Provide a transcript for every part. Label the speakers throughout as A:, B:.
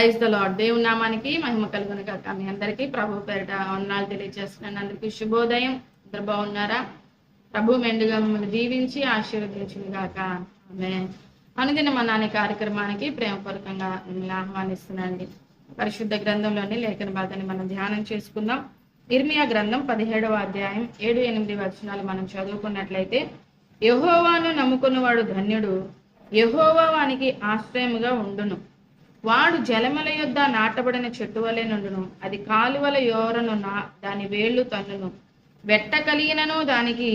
A: Praise the lord దేవుని నామానికి మహిమ కలుగును కాక మీ అందరికీ ప్రభు పేరిట వందనాలు తెలియజేస్తున్నాను. అందరికీ శుభోదయం. అందరు బాగున్నారా? ప్రభు మెండుగా మిమ్మల్ని దీవించి ఆశీర్వదించింది గాక. ఆమె అనుదిన మనాని కార్యక్రమానికి ప్రేమపూర్వకంగా మిమ్మల్ని ఆహ్వానిస్తున్నాండి పరిశుద్ధ గ్రంథంలోని లేఖన భాగాన్ని మనం ధ్యానం చేసుకుందాం. ఇర్మియా గ్రంథం పదిహేడవ అధ్యాయం ఏడు ఎనిమిది వచనాలు మనం చదువుకున్నట్లయితే యహోవాను నమ్ముకున్నవాడు ధన్యుడు యహోవా వానికి ఆశ్రయముగా ఉండును. వాడు జలమల యొద్ద నాటబడిన చెట్టు వలె నుండును. అది కాలువల యోరను నా దాని వేళ్ళు తన్నును. వెట్ట కలిగినను దానికి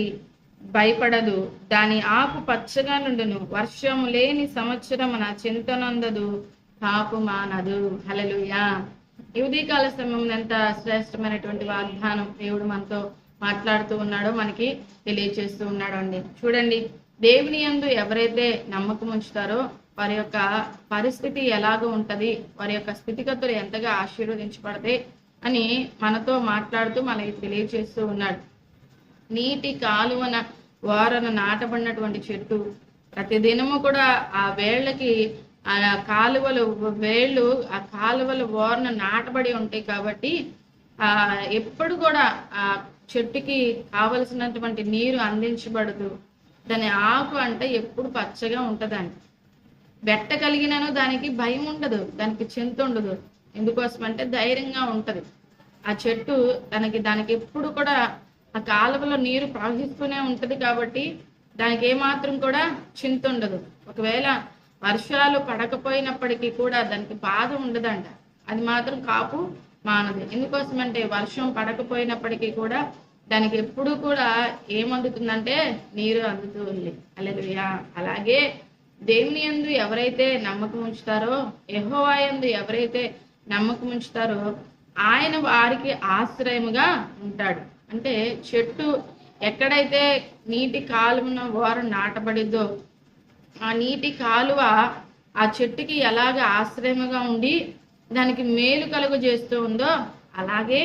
A: భయపడదు. దాని ఆకు పచ్చగా నుండును. వర్షము లేని సంవత్సరమున చింతనందదు. కాపు మానదు. హలలుయా యువదీకాల సమయం ఎంత శ్రేష్టమైనటువంటి వాగ్దానం దేవుడు మనతో మాట్లాడుతూ ఉన్నాడో మనకి తెలియచేస్తూ ఉన్నాడు అండి చూడండి దేవుని యందు ఎవరైతే నమ్మకం ఉంచుతారో వారి యొక్క పరిస్థితి ఎలాగ ఉంటది వారి యొక్క స్థితిగతులు ఎంతగా ఆశీర్వదించబడతాయి అని మనతో మాట్లాడుతూ మనకి తెలియజేస్తూ ఉన్నాడు. నీటి కాలువన ఓరను నాటబడినటువంటి చెట్టు ప్రతి దినము కూడా ఆ వేళ్ళకి ఆ కాలువలు వేళ్ళు ఆ కాలువలు ఓరను నాటబడి ఉంటాయి కాబట్టి ఆ ఎప్పుడు కూడా ఆ చెట్టుకి కావలసినటువంటి నీరు అందించబడదు. దాని ఆకు అంటే ఎప్పుడు పచ్చగా ఉంటదండి. బెట్ట కలిగినను దానికి భయం ఉండదు దానికి చింత ఉండదు. ఎందుకోసం అంటే ధైర్యంగా ఉంటది. ఆ చెట్టు దానికి దానికి ఎప్పుడు కూడా ఆ కాలువలో నీరు ప్రవహిస్తూనే ఉంటది కాబట్టి దానికి ఏమాత్రం కూడా చింత ఉండదు. ఒకవేళ వర్షాలు పడకపోయినప్పటికీ కూడా దానికి బాధ ఉండదంట. అది మాత్రం కాపు మానదు. ఎందుకోసం అంటే వర్షం పడకపోయినప్పటికీ కూడా దానికి ఎప్పుడు కూడా ఏమందుతుందంటే నీరు అందుతూ ఉంది. అలెలుయా అలాగే దేవుని యందు ఎవరైతే నమ్మకం ఉంచుతారో యెహోవా యందు ఎవరైతే నమ్మకం ఉంచుతారో ఆయన వారికి ఆశ్రయముగా ఉంటాడు. అంటే చెట్టు ఎక్కడైతే నీటి కాలువన ఓర నాటబడిద్దో ఆ నీటి కాలువ ఆ చెట్టుకి ఎలాగ ఆశ్రయముగా ఉండి దానికి మేలు కలుగు చేస్తూ ఉందో అలాగే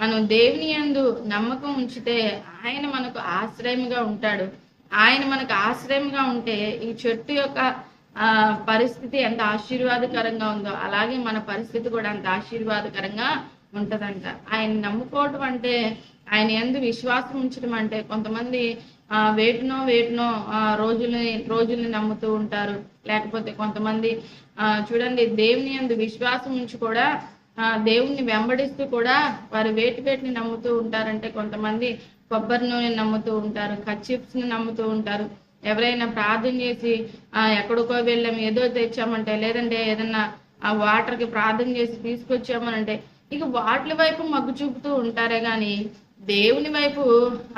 A: మనం దేవుని యందు నమ్మకం ఉంచితే ఆయన మనకు ఆశ్రయముగా ఉంటాడు. ఆయన మనకు ఆశ్రయంగా ఉంటే ఈ చెట్టు యొక్క ఆ పరిస్థితి ఎంత ఆశీర్వాదకరంగా ఉందో అలాగే మన పరిస్థితి కూడా అంత ఆశీర్వాదకరంగా ఉంటదంట. ఆయన నమ్ముకోవటం అంటే ఆయన ఎందు విశ్వాసం ఉంచడం అంటే కొంతమంది ఆ వేటునో వేటునో ఆ రోజుల్ని రోజుల్ని నమ్ముతూ ఉంటారు. లేకపోతే కొంతమంది ఆ చూడండి దేవుని ఎందు విశ్వాసం ఉంచి కూడా ఆ దేవుణ్ణి వెంబడిస్తూ కూడా వారు వేటి వేటిని నమ్ముతూ ఉంటారంటే కొంతమంది కొబ్బరి నూనె నమ్ముతూ ఉంటారు కచ్చిప్స్ని నమ్ముతూ ఉంటారు. ఎవరైనా ప్రార్థన చేసి ఎక్కడికో వెళ్ళాం ఏదో తెచ్చామంటే లేదంటే ఏదన్నా ఆ వాటర్కి ప్రార్థన చేసి తీసుకొచ్చామనంటే ఇక వాటి వైపు మగ్గు చూపుతూ ఉంటారే కానీ దేవుని వైపు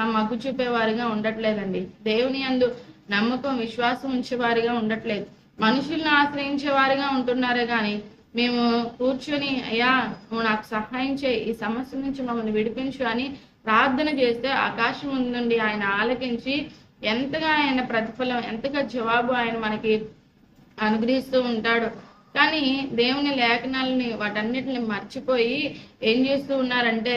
A: ఆ మగ్గు చూపేవారిగా ఉండట్లేదండి. దేవుని అందు నమ్మకం విశ్వాసం ఉంచేవారిగా ఉండట్లేదు. మనుషుల్ని ఆశ్రయించే వారిగా ఉంటున్నారే కానీ మేము కూర్చొని అయ్యా నువ్వు నాకు సహాయం చేయి ఈ సమస్య నుంచి మమ్మల్ని విడిపించు అని ప్రార్థన చేస్తే ఆకాశం ఉందండి. ఆయన ఆలకించి ఎంతగా ఆయన ప్రతిఫలం ఎంతగా జవాబు ఆయన మనకి అనుగ్రహిస్తూ ఉంటాడు. కానీ దేవుని లేఖనాలని వాటన్నిటిని మర్చిపోయి ఏం చేస్తూ ఉన్నారంటే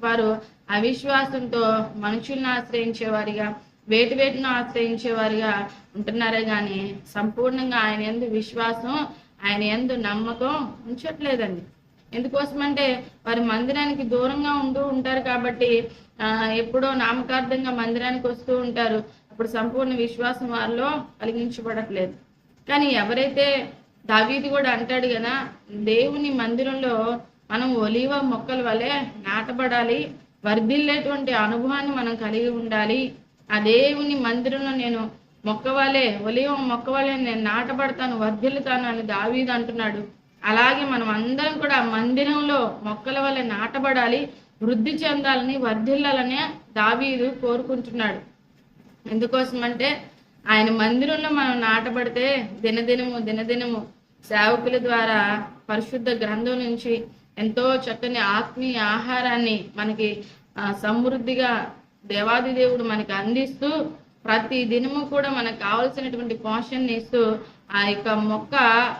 A: వారు అవిశ్వాసంతో మనుషుల్ని ఆశ్రయించేవారిగా వేటి వేటిని ఆశ్రయించేవారిగా ఉంటున్నారే కానీ సంపూర్ణంగా ఆయన ఎందు విశ్వాసం ఆయన ఎందు నమ్మకం ఉంచట్లేదండి. ఎందుకోసమంటే వారి మందిరానికి దూరంగా ఉంటూ ఉంటారు కాబట్టి ఆ ఎప్పుడో నామకార్థంగా మందిరానికి వస్తూ ఉంటారు. అప్పుడు సంపూర్ణ విశ్వాసం వారిలో కలిగించబడట్లేదు. కానీ ఎవరైతే దావీది కూడా అంటాడు కదా దేవుని మందిరంలో మనం ఒలివ మొక్కల వలె నాటబడాలి వర్ధిల్లేటువంటి అనుభవాన్ని మనం కలిగి ఉండాలి. ఆ దేవుని మందిరంలో నేను మొక్క వలె ఒలివ మొక్క వలె నేను నాటబడతాను వర్ధిల్లుతాను అని దావీది అంటున్నాడు. అలాగే మనం అందరం కూడా మందిరంలో మొక్కల వల్ల నాటబడాలి వృద్ధి చెందాలని వర్ధిల్లాలనే దావీదు కోరుకుంటున్నాడు. ఎందుకోసం అంటే ఆయన మందిరంలో మనం నాటబడితే దినదినము దినదినము సేవకుల ద్వారా పరిశుద్ధ గ్రంథం నుంచి ఎంతో చక్కని ఆత్మీయ ఆహారాన్ని మనకి సమృద్ధిగా దేవాది దేవుడు మనకి అందిస్తూ ప్రతి దినము కూడా మనకు కావలసినటువంటి పోషణ ఇస్తూ ఆ యొక్క మొక్క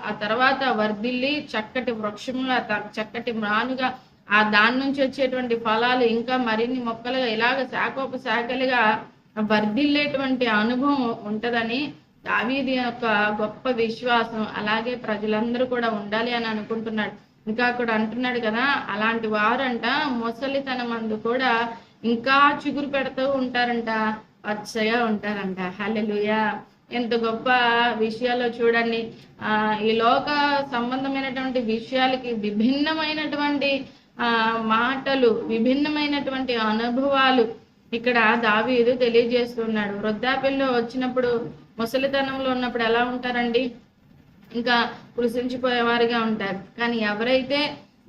A: ఆ తర్వాత వర్ధిల్లి చక్కటి వృక్షముగా చక్కటి మ్రానుగా ఆ దాని నుంచి వచ్చేటువంటి ఫలాలు ఇంకా మరిన్ని మొక్కలుగా ఇలాగ శాఖోపశాఖలుగా వర్ధిల్లేటువంటి అనుభవం ఉంటదని దావీది యొక్క గొప్ప విశ్వాసం. అలాగే ప్రజలందరూ కూడా ఉండాలి అని అనుకుంటున్నాడు. ఇంకా అక్కడ అంటున్నాడు కదా అలాంటి వారంట ముసలితనం అందు కూడా ఇంకా చిగురు పెడుతూ ఉంటారంట పచ్చగా ఉంటారంట. హల్లెలూయా. ఎంత గొప్ప విషయాల్లో చూడండి. ఆ ఈ లోక సంబంధమైనటువంటి విషయాలకి విభిన్నమైనటువంటి ఆ మాటలు విభిన్నమైనటువంటి అనుభవాలు ఇక్కడ దావీదు తెలియజేస్తున్నాడు. వృద్ధాప్యంలో వచ్చినప్పుడు ముసలితనంలో ఉన్నప్పుడు ఎలా ఉంటారండి? ఇంకా కృషించిపోయేవారుగా ఉంటారు. కానీ ఎవరైతే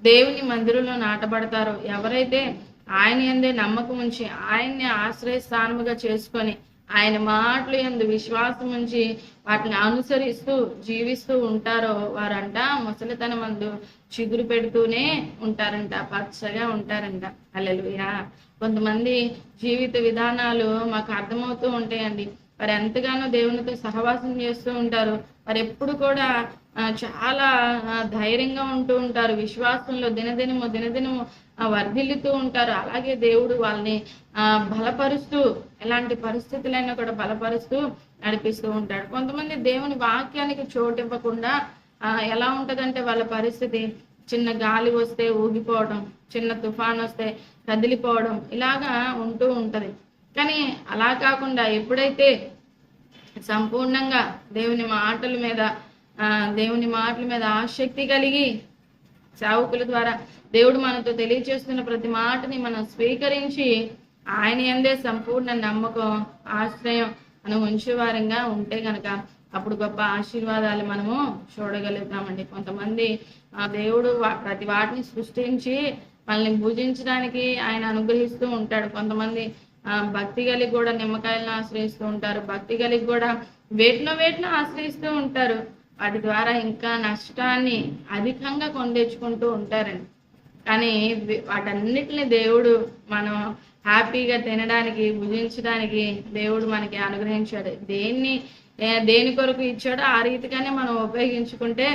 A: దేవుని మందిరంలో నాటబడతారో ఎవరైతే ఆయన ఎందే నమ్మకం ఉంచి ఆయన్ని ఆశ్రయ స్థానముగా చేసుకొని ఆయన మాటలు ఎందు విశ్వాసం ఉంచి వాటిని అనుసరిస్తూ జీవిస్తూ ఉంటారో వారంట ముసలితనం మందు చిగురు పెడుతూనే ఉంటారంట పచ్చగా ఉంటారంట. అల్లెలుయా కొంతమంది జీవిత విధానాలు మాకు అర్థమవుతూ ఉంటాయండి. వారు ఎంతగానో దేవునితో సహవాసం చేస్తూ ఉంటారు. వారు ఎప్పుడు కూడా చాలా ధైర్యంగా ఉంటూ ఉంటారు. విశ్వాసంలో దినదినము దినదినము వర్ధిల్లుతూ ఉంటారు. అలాగే దేవుడు వాళ్ళని ఆ, బలపరుస్తూ ఎలాంటి పరిస్థితులైనా కూడా బలపరుస్తూ నడిపిస్తూ ఉంటాడు. కొంతమంది దేవుని వాక్యానికి చోటు ఇవ్వకుండా ఆ, ఎలా ఉంటదంటే వాళ్ళ పరిస్థితి చిన్న గాలి వస్తే ఊగిపోవడం చిన్న తుఫాన్ వస్తే కదిలిపోవడం ఇలాగా ఉంటూ ఉంటది. కానీ అలా కాకుండా ఎప్పుడైతే సంపూర్ణంగా దేవుని మాటల మీద ఆ, దేవుని మాటల మీద ఆసక్తి కలిగి సేవకుల ద్వారా దేవుడు మనతో తెలియచేస్తున్న ప్రతి మాటని మనం స్వీకరించి ఆయన ఎందే సంపూర్ణ నమ్మకం ఆశ్రయం మనం ఉంచేవారంగా ఉంటే గనక అప్పుడు గొప్ప ఆశీర్వాదాలు మనము చూడగలుగుతామండి. కొంతమంది ఆ దేవుడు ప్రతి వాటిని సృష్టించి మనల్ని భుజించడానికి ఆయన అనుగ్రహిస్తూ ఉంటాడు. కొంతమంది భక్తి కలిగి కూడా నిమ్మకాయలను ఆశ్రయిస్తూ ఉంటారు. భక్తి కలిగి కూడా వేటినో వేటినో ఆశ్రయిస్తూ ఉంటారు. వాటి ద్వారా ఇంకా నష్టాన్ని అధికంగా కొందెచ్చుకుంటూ ఉంటారండి. కానీ వాటన్నిటిని దేవుడు మనం హ్యాపీగా తినడానికి భుజించడానికి దేవుడు మనకి అనుగ్రహించాడు. దేన్ని దేని కొరకు ఇచ్చాడో ఆ రీతిగానే మనం ఉపయోగించుకుంటే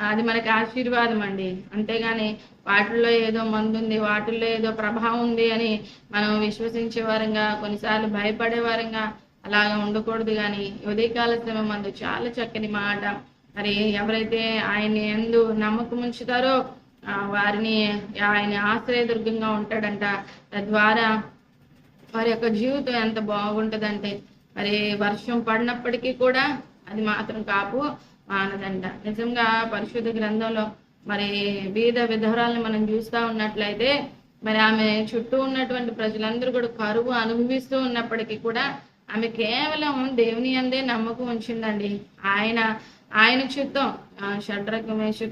A: అది మనకి ఆశీర్వాదం అండి. అంతేగాని వాటిల్లో ఏదో మందు ఉంది వాటిల్లో ఏదో ప్రభావం ఉంది అని మనం విశ్వసించే వారంగా కొన్నిసార్లు భయపడే వారంగా అలాగా ఉండకూడదు కానీ ఉదయకాల సమయం మందు చాలా చక్కని మాట. మరి ఎవరైతే ఆయన్ని ఎందు నమ్మకం ఉంచుతారో ఆ, వారిని ఆయన ఆశ్రయదుర్గంగా ఉంటాడంట. తద్వారా వారి యొక్క జీవితం ఎంత బాగుంటుందంటే మరి వర్షం పడినప్పటికీ కూడా అది మాత్రం కాపు మానదంట. నిజంగా పరిశుద్ధ గ్రంథంలో మరి బీద విధవరాలను మనం చూస్తా ఉన్నట్లయితే మరి ఆమె చుట్టూ ఉన్నటువంటి ప్రజలందరూ కూడా కరువు అనుభవిస్తూ ఉన్నప్పటికీ కూడా ఆమె కేవలం దేవుని అందే నమ్మకం ఉంచిందండి. ఆయన ఆయన చిత్తం ఆ, షడ్రక్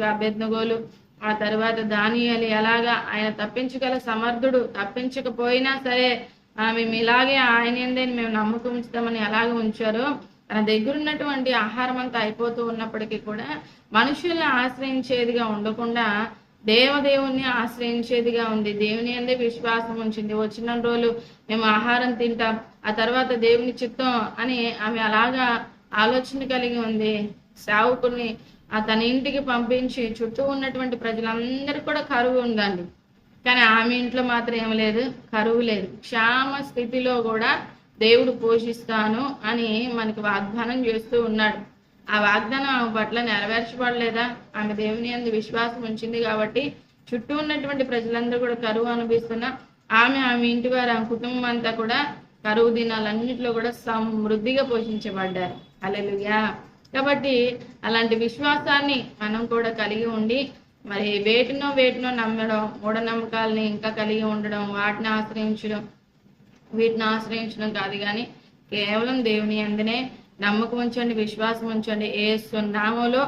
A: అభ్యర్థగోలు ఆ తర్వాత దానియాలు ఎలాగా ఆయన తప్పించగల సమర్థుడు తప్పించకపోయినా సరే ఆ, మేము ఇలాగే ఆయన ఏందే మేము నమ్మకం ఉంచుతామని ఎలాగ ఉంచారో తన దగ్గర ఉన్నటువంటి ఆహారం అంతా అయిపోతూ ఉన్నప్పటికీ కూడా మనుషుల్ని ఆశ్రయించేదిగా ఉండకుండా దేవదేవుణ్ణి ఆశ్రయించేదిగా ఉంది. దేవుని అందే విశ్వాసం ఉంచింది. వచ్చిన రోజులు మేము ఆహారం తింటాం. ఆ తర్వాత దేవుని చిత్తం అని ఆమె అలాగా ఆలోచన కలిగి ఉంది. సేవకుల్ని ఆ తన ఇంటికి పంపించి చుట్టూ ఉన్నటువంటి ప్రజలందరూ కూడా కరువు ఉందండి. కానీ ఆమె ఇంట్లో మాత్రం ఏం లేదు. కరువు లేదు. క్షామ స్థితిలో కూడా దేవుడు పోషిస్తాను అని మనకి వాగ్దానం చేస్తూ ఉన్నాడు. ఆ వాగ్దానం ఆమె పట్ల నెరవేర్చబడలేదా? ఆమె దేవుని అందు విశ్వాసం ఉంచింది కాబట్టి చుట్టూ ఉన్నటువంటి ప్రజలందరూ కూడా కరువు అనిపిస్తున్నా ఆమె ఆమె ఇంటి వారు ఆమె కుటుంబం అంతా కూడా కరువు దినాలన్నింటిలో కూడా సమృద్ధిగా పోషించబడ్డారు. అలెలుగా కాబట్టి అలాంటి విశ్వాసాన్ని మనం కూడా కలిగి ఉండి మరి వేటినో వేటినో నమ్మడం మూఢనమ్మకాలని ఇంకా కలిగి ఉండడం వాటిని ఆశ్రయించడం వీటిని ఆశ్రయించడం కాదు కానీ కేవలం దేవుని అందునే నమ్మకం ఉంచండి విశ్వాసం ఉంచండి. ఏసు నామంలో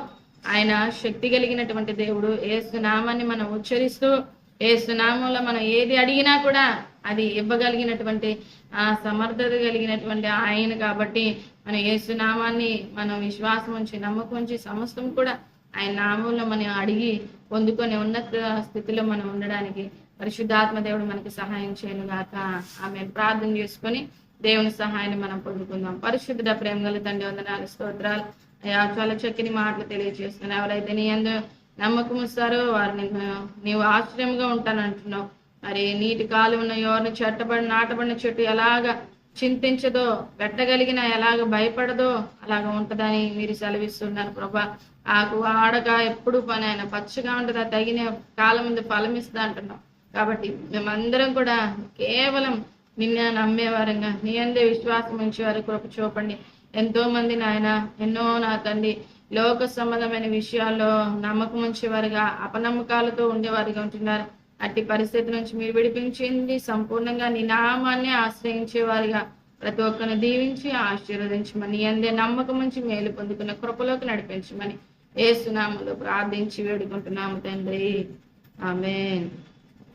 A: ఆయన శక్తి కలిగినటువంటి దేవుడు. ఏసు నామాన్ని మనం ఉచ్చరిస్తూ ఏసు నామంలో మనం ఏది అడిగినా కూడా అది ఇవ్వగలిగినటువంటి ఆ సమర్థత కలిగినటువంటి ఆయన కాబట్టి మనం ఏసు నామాన్ని మనం విశ్వాసం ఉంచి నమ్మకం ఉంచి సమస్తం కూడా ఆయన నామంలో మనం అడిగి పొందుకొని ఉన్నత స్థితిలో మనం ఉండడానికి పరిశుద్ధాత్మ దేవుడు మనకి సహాయం చేయను గాక ఆమె ప్రార్థన చేసుకొని దేవుని సహాయాన్ని మనం పొందుకుందాం. పరిశుద్ధ ప్రేమ గల తండ్రి వందనాలు స్తోత్రాలు. అయ్యా చాలా చక్కని మాటలు తెలియజేస్తున్నాను ఎవరైతే నీ అందు నమ్మకం ఇస్తారో వారిని నీవు ఆశ్చర్యంగా ఉంటానంటున్నావు. మరి నీటి కాలు ఉన్న ఎవరిని చెట్టబడి నాటబడిన చెట్టు ఎలాగా చింతించదో పెట్టగలిగిన ఎలాగ భయపడదో అలాగ ఉంటదని మీరు సెలవిస్తున్నారు ప్రభా. ఆకు ఆడక ఎప్పుడు పని ఆయన పచ్చగా ఉంటుందా తగిన కాలం ముందు ఫలం అంటున్నావు. కాబట్టి మేమందరం కూడా కేవలం నిన్న నమ్మేవారంగా నీ అందే విశ్వాసం ఉంచేవారు కృప చూపండి. ఎంతో మంది నాయన ఎన్నో నా తండ్రి లోక సంబంధమైన విషయాల్లో నమ్మకం ఉంచేవారుగా అపనమ్మకాలతో ఉండేవారుగా ఉంటున్నారు. అట్టి పరిస్థితి నుంచి మీరు విడిపించింది సంపూర్ణంగా నీ నామాన్ని ఆశ్రయించేవారుగా ప్రతి ఒక్కరిని దీవించి ఆశీర్వదించమని అందే నమ్మకం నుంచి మేలు పొందుకున్న కృపలోకి నడిపించమని ఏసునామలో ప్రార్థించి వేడుకుంటున్నాము తండ్రి. ఆమె